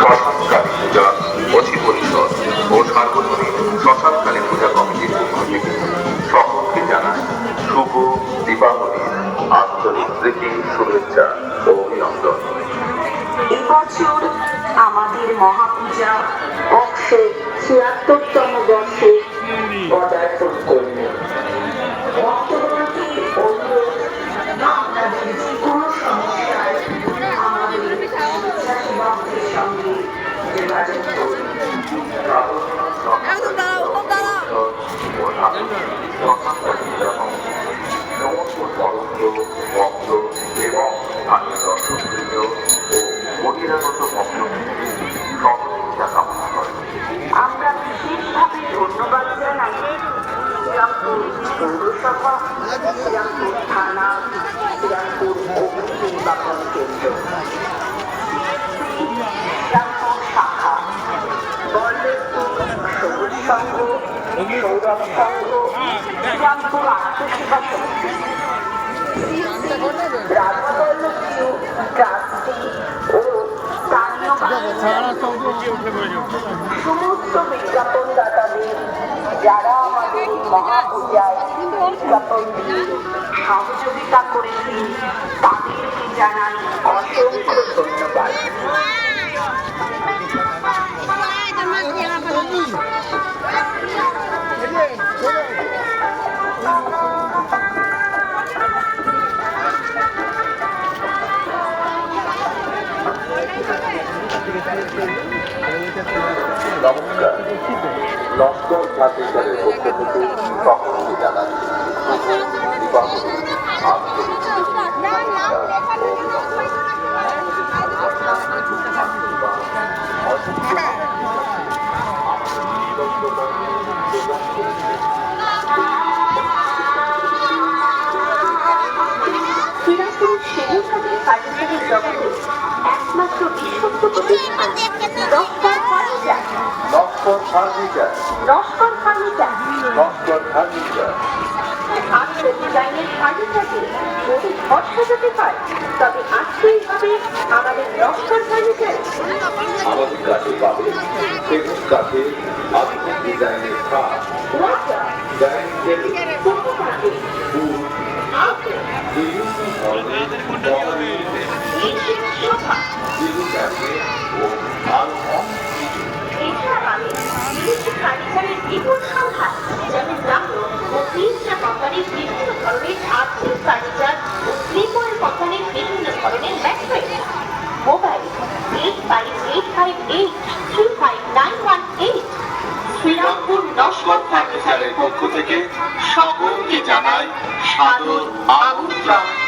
শ্মশানকালী পূজা পরিষদ ও সার্বজনীন শ্মশানকালী পূজা কমিটির পক্ষ থেকে সকলকে শুভ দীপাবলির আন্তরিক শুভেচ্ছা অভিনন্দন। আমাদের মহাপূজা অক্ষে ছিয়াত্তরতম সমস্ত বিজ্ঞাপন দাতাদের যারা আমাদের মহাপূজায় বিজ্ঞাপন সহযোগিতা করেছেন তাদেরকে জানাই অসংখ্য নমস্কার লস্কর একমাত্র বিশ্বস্ত প্রতিষ্ঠান Roskar furniture Laskar furniture. Roskar furniture. Laskar furniture. আজকে ডিজাইনের ফার্নিচারকে যদি ঘর সাজাতে হয় তবে আসতেই হবে আমাদের রস্কর ফার্নিচার। আমাদের কাছে পাবে সেগুন কাঠে আধুনিক ডিজাইনের খাট ডাইনিং টেবিল সোফা কাঠের টুল আউটডোর বিভিন্ন ধরনের সোফা টিভি ও আরও ধরনের mattress mobile eight five eight five eight three five nine one eight Shrirampur Naskar ফার্নিচারের পক্ষ থেকে সকলকে জানাই সাদর আমন্ত্রণ।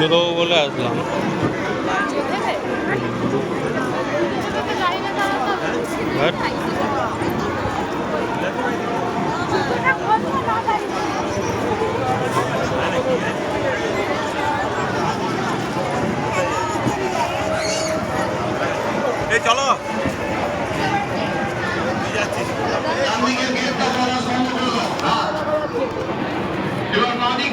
পুজো দেবো বলে আসলাম। এই চলো। এবার বাদিক